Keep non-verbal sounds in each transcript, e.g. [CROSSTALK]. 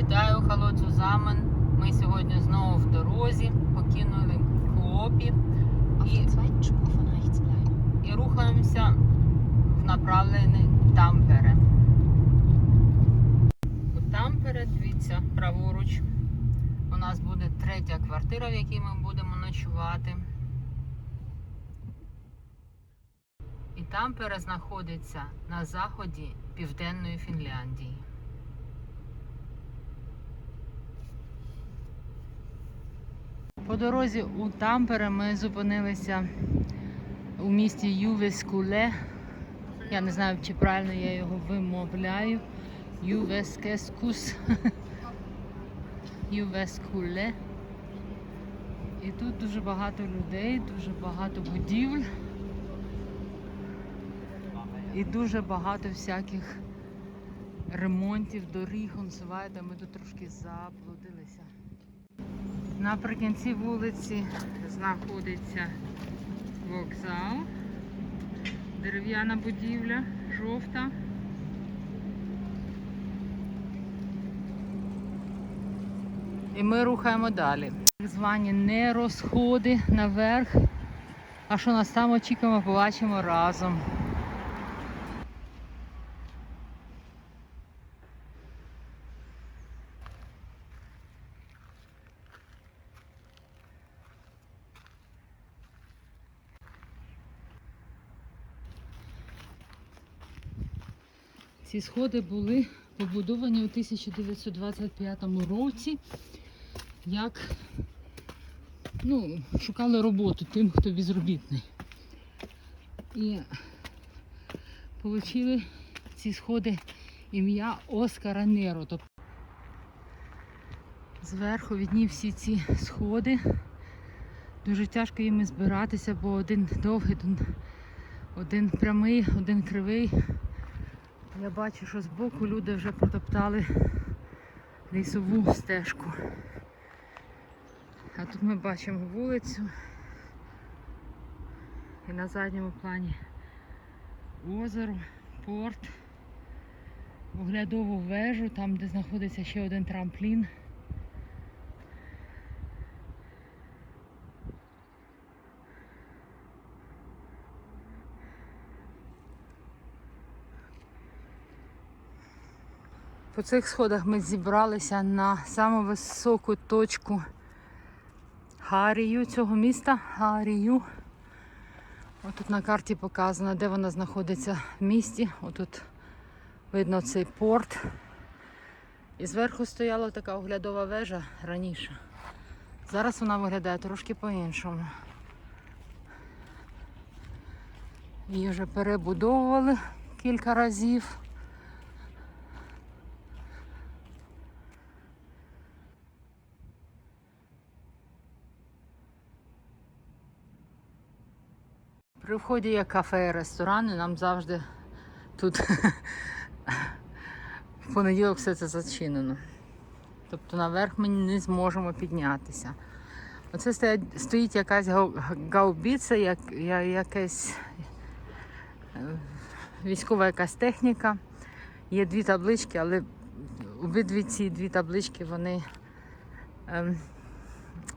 Вітаю, халоцу замен. Ми сьогодні знову в дорозі, покинули rechts bleiben. і рухаємося в направленні Тампере. У Тампере, дивіться, праворуч. У нас буде третя квартира, в якій ми будемо ночувати. І Тампере знаходиться на заході Південної Фінляндії. По дорозі у Тампере ми зупинилися у місті Ювескуле. Я не знаю, чи правильно я його вимовляю. Ювескескус. [LAUGHS] Ювескуле. І тут дуже багато людей, дуже багато будівель. І дуже багато всяких ремонтів, доріг, он називаєте. Ми тут трошки заблудилися. Наприкінці вулиці знаходиться вокзал, дерев'яна будівля, жовта. І ми рухаємо далі. Так звані нерозходи наверх. А що нас там очікуємо, побачимо разом. Ці сходи були побудовані у 1925 році, як ну, шукали роботу тим, хто безробітний. І отримали ці сходи ім'я Оскара Неро. Тобто зверху відні всі ці сходи. Дуже тяжко їм збиратися, бо один довгий, один, прямий, один кривий. Я бачу, що збоку люди вже протоптали лісову стежку. А тут ми бачимо вулицю. І на задньому плані озеро, порт, оглядову вежу, там де знаходиться ще один трамплін. По цих сходах ми зібралися на саму високу точку Харію цього міста. Харію. Отут на карті показано, де вона знаходиться в місті. Отут видно цей порт. І зверху стояла така оглядова вежа раніше. Зараз вона виглядає трошки по-іншому. Її вже перебудовували кілька разів. При вході є кафе і ресторани, нам завжди тут в понеділок все це зачинено. Тобто наверх ми не зможемо піднятися. Оце стоять, стоїть якась гау- гаубіця, як, я- якась е, військова якась техніка. Є дві таблички, але обидві ці дві таблички вони ем,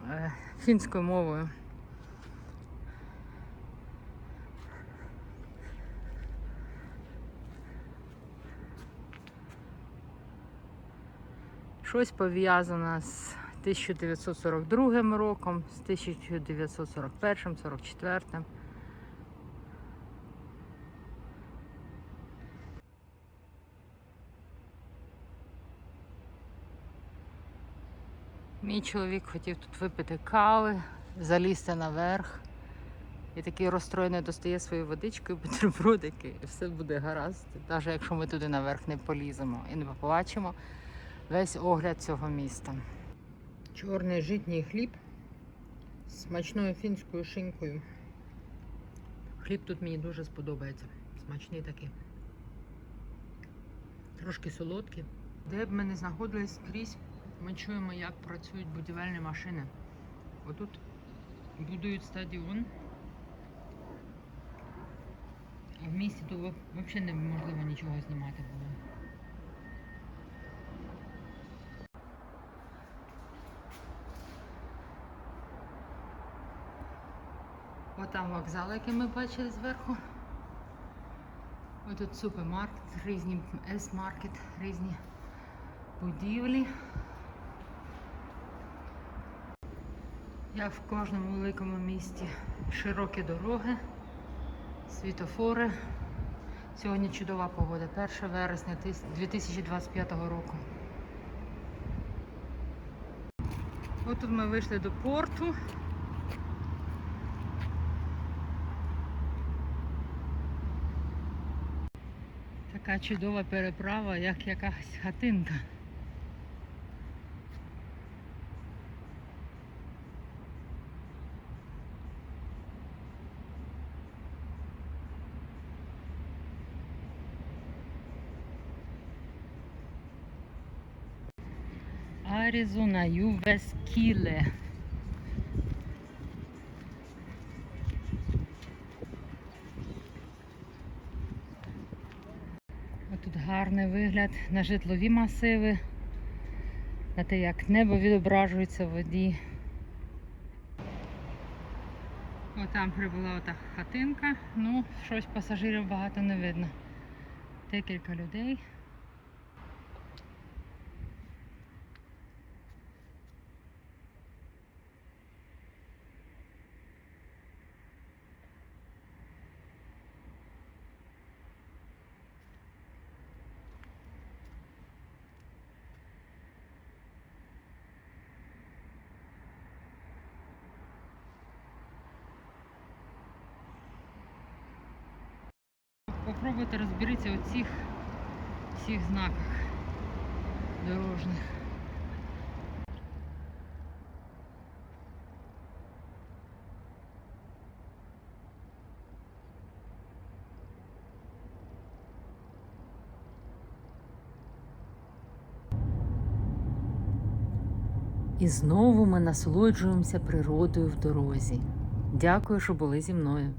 е, фінською мовою. Щось пов'язане з 1942 роком, з 1941, 44. Мій чоловік хотів тут випити кави, залізти наверх. І такий розстроєний достає свою водичку і бутербродики, і все буде гаразд, навіть якщо ми туди наверх не поліземо і не побачимо весь огляд цього міста. Чорний житній хліб з смачною фінською шинкою. Хліб тут мені дуже сподобається. Смачний такий. Трошки солодкий. Де б ми не знаходились скрізь, ми чуємо, як працюють будівельні машини. Отут будують стадіон. А в місті то взагалі неможливо нічого знімати було. Отам вокзал, який ми бачили зверху. Ось тут супермаркет, різні S-маркет, різні будівлі. Як в кожному великому місті широкі дороги, світофори. Сьогодні чудова погода, 1 вересня 2025 року. От тут ми вийшли до порту. Така чудова переправа, як якась хатинка. Аризона Ювескіле. Тут гарний вигляд на житлові масиви, на те, як небо відображується в воді. Отам прибула ота хатинка, ну, щось пасажирів багато не видно. Декілька людей. Попробуйте розберіться у цих всіх знаках дорожніх. І знову ми насолоджуємося природою в дорозі. Дякую, що були зі мною.